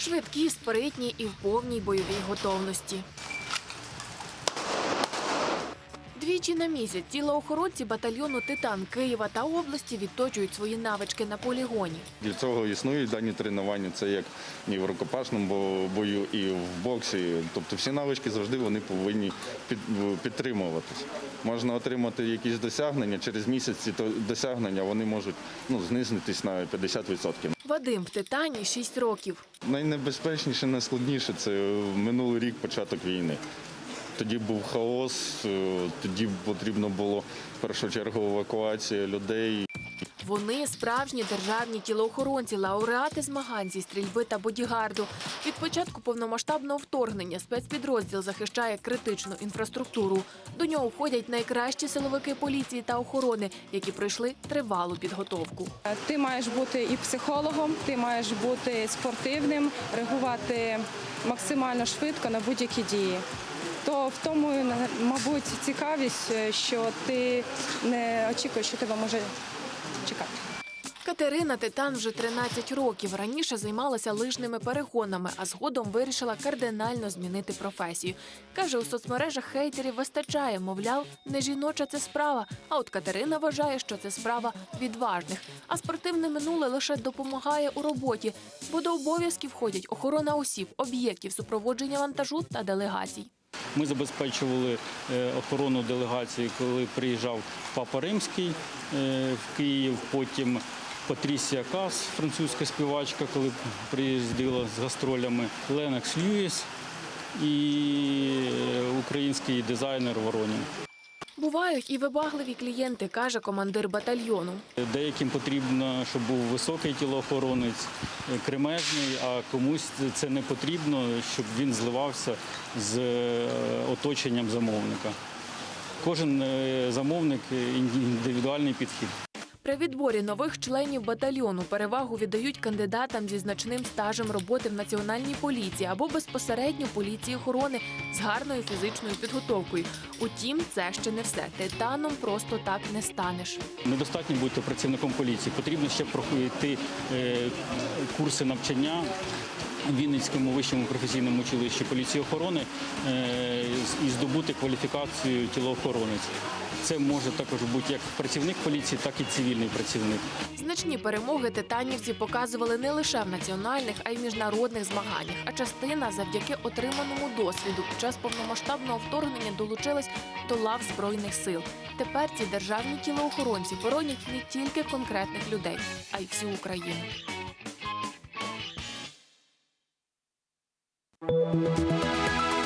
Швидкі, спритні і в повній бойовій готовності. Двічі на місяць тілоохоронці батальйону Титан Києва та області відточують свої навички на полігоні. Для цього існують дані тренування. Це як і в рукопашному бою, і в боксі. Тобто всі навички завжди вони повинні підтримуватись. Можна отримати якісь досягнення через місяць. Ці досягнення вони можуть ну, знизитись на 50%. Вадим в Титані 6 років. Найнебезпечніше, найскладніше це минулий рік початок війни. Тоді був хаос, е, тоді потрібно було в першу чергу евакуація людей. Вони справжні державні тілоохоронці, лауреати змагань зі стрільби та бодігарду. Від початку повномасштабного вторгнення спецпідрозділ захищає критичну інфраструктуру. До нього входять найкращі силовики поліції та охорони, які пройшли тривалу підготовку. Ти маєш бути і психологом, ти маєш бути спортивним, реагувати максимально швидко на будь-які дії. То в тому, мабуть, цікавість, е, що ти не очікуєш, що тебе може чекати. Катерина Титан вже 13 років. Раніше займалася лижними перегонами, а згодом вирішила кардинально змінити професію. Каже, у соцмережах хейтерів вистачає, мовляв, не жіноча це справа. А от Катерина вважає, що це справа відважних. А спортивне минуле лише допомагає у роботі, бо до обов'язків входять охорона осіб, об'єктів, супроводження вантажу та делегацій. Ми забезпечували е, охорону делегації, коли приїжджав Папа Римський е, в Київ, потім Патрісія Кас, французька співачка, коли приїздила з гастролями, Ленокс Льюіс і е, український дизайнер Воронін. Бувають і вибагливі клієнти, каже командир батальйону. Деяким потрібно, щоб був високий тілоохоронець, кремезний, а комусь це не потрібно, щоб він зливався з е, оточенням замовника. Кожен е, замовник е, індивідуальний підхід. При відборі нових членів батальйону перевагу віддають кандидатам зі значним стажем роботи в національній поліції або безпосередньо поліції охорони з гарною фізичною підготовкою. Утім, це ще не все. Титаном просто так не станеш. Недостатньо бути працівником поліції. Потрібно ще пройти е, курси навчання. Вінницькому вищому професійному училищі поліції охорони е, і здобути кваліфікацію тілоохоронець. Це може також бути як працівник поліції, так і цивільний працівник. Значні перемоги титанівці показували не лише в національних, а й міжнародних змаганнях. А частина завдяки отриманому досвіду під час повномасштабного вторгнення долучилась до лав збройних сил. Тепер ці державні тілоохоронці боронять не тільки конкретних людей, а й всю Україну. Música